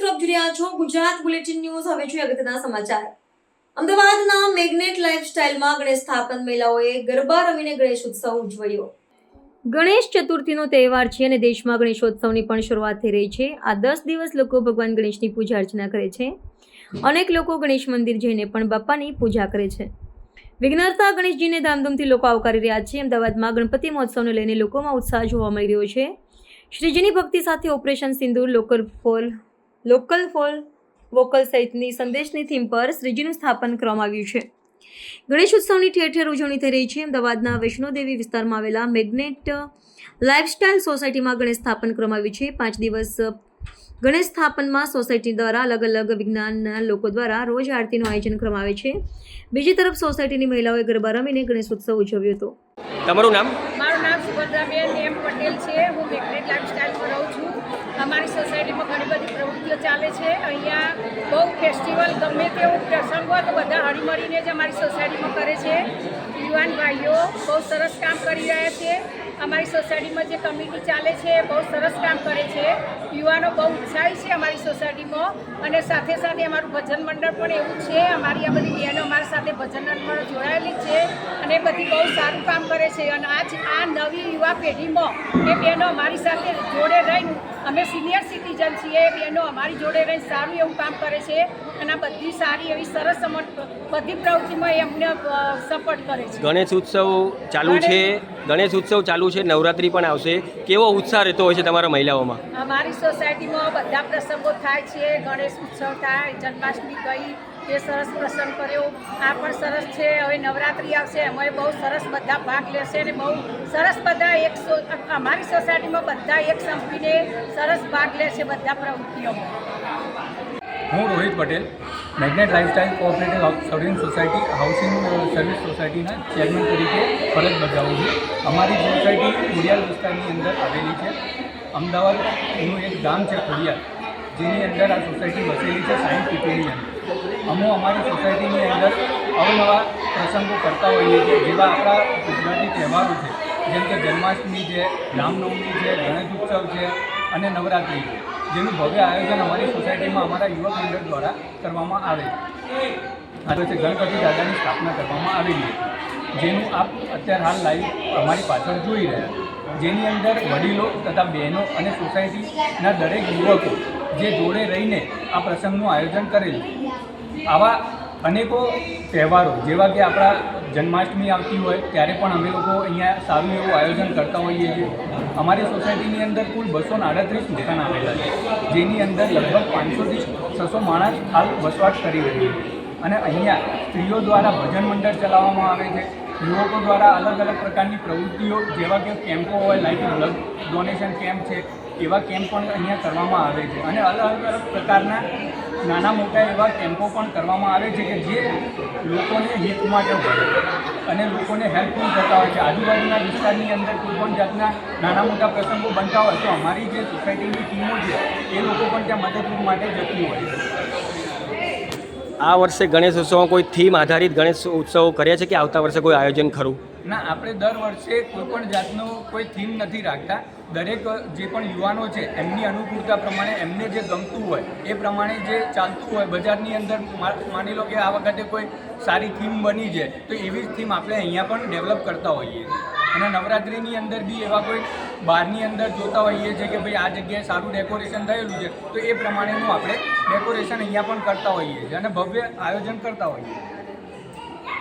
Gujarat bulletin news. હવે જોઈએ અગત્યના સમાચાર. અમદાવાદના મેગ્નેટ લાઇફસ્ટાઇલમાં ગણેશ સ્થાપન મહિલાઓએ ગરબા રમીને ગણેશ ઉત્સવ ઉજવ્યો. ગણેશ ચતુર્થીનો તહેવાર છે અને દેશમાં ગણેશોત્સવની પણ શરૂઆત થઈ રહી છે. આ દસ દિવસ લોકો ભગવાન ગણેશની પૂજા અર્ચના કરે છે. અનેક લોકો ગણેશ મંદિર જઈને પણ બાપાની પૂજા કરે છે. વિઘ્નતા ગણેશજીને ધામધૂમથી લોકો આવકારી રહ્યા છે. અમદાવાદમાં ગણપતિ મહોત્સવને લઈને લોકોમાં ઉત્સાહ જોવા મળી રહ્યો છે. શ્રીજીની ભક્તિ સાથે operation Sindoor, local for local for vocal સહિતની સંદેશની થીમ પર શ્રીજીનું સ્થાપન કરવામાં આવ્યું છે. ગણેશ ઉત્સવની ઠેર ઠેર ઉજવણી થઈ રહી છે. અમદાવાદના વૈષ્ણોદેવી વિસ્તારમાં આવેલા મેગ્નેટ લાઇફસ્ટાઇલ સોસાયટીમાં ગણેશ સ્થાપન કરવામાં આવ્યું છે. પાંચ દિવસ ગણેશ સ્થાપનમાં સોસાયટી દ્વારા અલગ અલગ વિજ્ઞાનના લોકો દ્વારા રોજ આરતીનું આયોજન કરવામાં આવે છે. બીજી તરફ સોસાયટીની મહિલાઓએ ગરબા રમીને ગણેશ ઉત્સવ ઉજવ્યો હતો. તમારું નામ? મારું નામ સુભદ્રાબેન એમ પટેલ છે. હું મેગ્નેટ લાઇફસ્ટાઇલમાં રહું છું. અમારી સોસાયટીમાં ઘણી બધી પ્રવૃત્તિઓ ચાલે છે. અહીંયા બહુ ફેસ્ટિવલ ગમે તેવું પ્રસંગ હોય તો બધા હળીમળીને જ અમારી સોસાયટીમાં કરે છે. યુવાન ભાઈઓ, બહુ સરસ કામ કરી રહ્યા છે. અમારી સોસાયટીમાં જે કમિટી ચાલે છે, બહુ સરસ કામ કરે છે. યુવાનો બહુ ઉત્સાહી છે અમારી સોસાયટીમાં અને સાથે સાથે અમારું ભજન મંડળ પણ એવું છે. અમારી આ બધી બહેનો અમારી સાથે ભજન મંડળ જોડાયેલી છે અને બધી બહુ સારું કામ કરે છે. અને આજ આ નવી યુવા પેઢીમાં એ બહેનો અમારી સાથે જોડે અમે સિનિયર સિટીઝન છીએ બહેનો અમારી જોડે કંઈ સારું એવું કામ કરે છે અને બધી સારી એવી સરસ બધી પ્રવૃત્તિમાં એ અમને સપોર્ટ કરે છે. ગણેશ ઉત્સવ ચાલુ છે ગણેશ ઉત્સવ ચાલુ છે નવરાત્રિ પણ આવશે. કેવો ઉત્સાહ રહેતો હોય છે તમારા મહિલાઓમાં? અમારી સોસાયટીમાં બધા પ્રસંગો થાય છે ગણેશ ઉત્સવ થાય જન્માષ્ટમી ગઈ એ સરસ પ્રસંગ કર્યો. આ પણ સરસ છે. હવે નવરાત્રિ આવશે. એમાં બહુ સરસ બધા ભાગ લેશે અને બહુ સરસ બધા એક અમારી સોસાયટીમાં બધા એક સંપીને સરસ ભાગ લે છે બધા પ્રવૃત્તિઓમાં હું Rohit Patel magnet lifestyle cooperative serving society housing service સોસાયટીના ચેરમેન તરીકે ફરજ બજાવું છું. અમારી સોસાયટી ખોડિયાલ વિસ્તારની અંદર આવેલી છે. અમદાવાદનું એક ગામ છે ખોડિયાલ જેની અંદર આ સોસાયટી વસેલી છે સાયન્સ પીપીની અંદર અમો અમારી સોસાયટીની અંદર અવનવા પ્રસંગો કરતા હોઈએ છીએ, જેવા આપણા ગુજરાતી તહેવારો છે. જેમ કે જન્માષ્ટમી છે, રામનવમી છે, ગણેશ ઉત્સવ છે અને નવરાત્રિ છે. જેનું ભવ્ય આયોજન અમારી સોસાયટીમાં અમારા યુવક મંડળ દ્વારા કરવામાં આવે છે. આ છે ગણપતિ દાદાની સ્થાપના કરવામાં આવેલી છે. જેનું આપ અત્યારે હાલ લાઈવ અમારી પાછળ જોઈ રહ્યા જેની અંદર વડીલો તથા બહેનો અને સોસાયટીના દરેક યુવકો જે જોડે રહીને આ પ્રસંગનું આયોજન કરેલું. આવા અનેકો તહેવારો, જેવા કે આપણા જન્માષ્ટમી આવતી હોય, ત્યારે પણ અમે લોકો અહીંયા સારું એવું આયોજન કરતા હોઈએ છીએ. અમારી સોસાયટીની અંદર કુલ બસો આડત્રીસ દુકાન આવેલા છે, જેની અંદર લગભગ પાંચસોથી છસો માણસ હાલ વસવાટ કરી રહ્યું છે. અને અહીંયા સ્ત્રીઓ દ્વારા ભજન મંડળ ચલાવવામાં આવે છે. યુવકો દ્વારા અલગ અલગ પ્રકારની પ્રવૃત્તિઓ, જેવા કે કેમ્પો હોય લાઈક બ્લડ ડોનેશન કેમ્પ છે, એવા કેમ્પ પણ અહીંયા કરવામાં આવે છે. અને અલગ અલગ પ્રકારના નાના મોટા એવા કેમ્પો પણ કરવામાં આવે છે કે જે લોકોને હિત માટે હોય અને લોકોને હેલ્પફુલ થતા હોય છે. આજુબાજુના વિસ્તારની અંદર કોઈ પણ જાતના નાના મોટા પ્રસંગો બનતા હોય તો અમારી જે સોસાયટીની ટીમો છે, એ લોકો પણ ત્યાં મદદરૂપ માટે જતી હોય છે. આ વર્ષે ગણેશ ઉત્સવમાં કોઈ થીમ આધારિત ગણેશ ઉત્સવ કર્યા છે કે આવતા વર્ષે કોઈ આયોજન ખરું? ના, આપણે દર વર્ષે કોઈ પણ જાતનો કોઈ થીમ નથી રાખતા. દરેક જે પણ યુવાનો છે, એમની અનુકૂળતા પ્રમાણે એમને જે ગમતું હોય, એ પ્રમાણે જે ચાલતું હોય, બજારની અંદર માની લો કે આ વખતે કોઈ સારી થીમ બની છે તો એવી જ થીમ આપણે અહીંયા પણ ડેવલપ કરતા હોઈએ. અને નવરાત્રિની અંદર બી એવા કોઈ બહારની અંદર જોતા હોઈએ છીએ કે ભાઈ આ જગ્યાએ સારું ડેકોરેશન થયેલું છે, તો એ પ્રમાણેનું આપણે ડેકોરેશન અહીંયા પણ કરતા હોઈએ છીએ અને ભવ્ય આયોજન કરતા હોઈએ છીએ.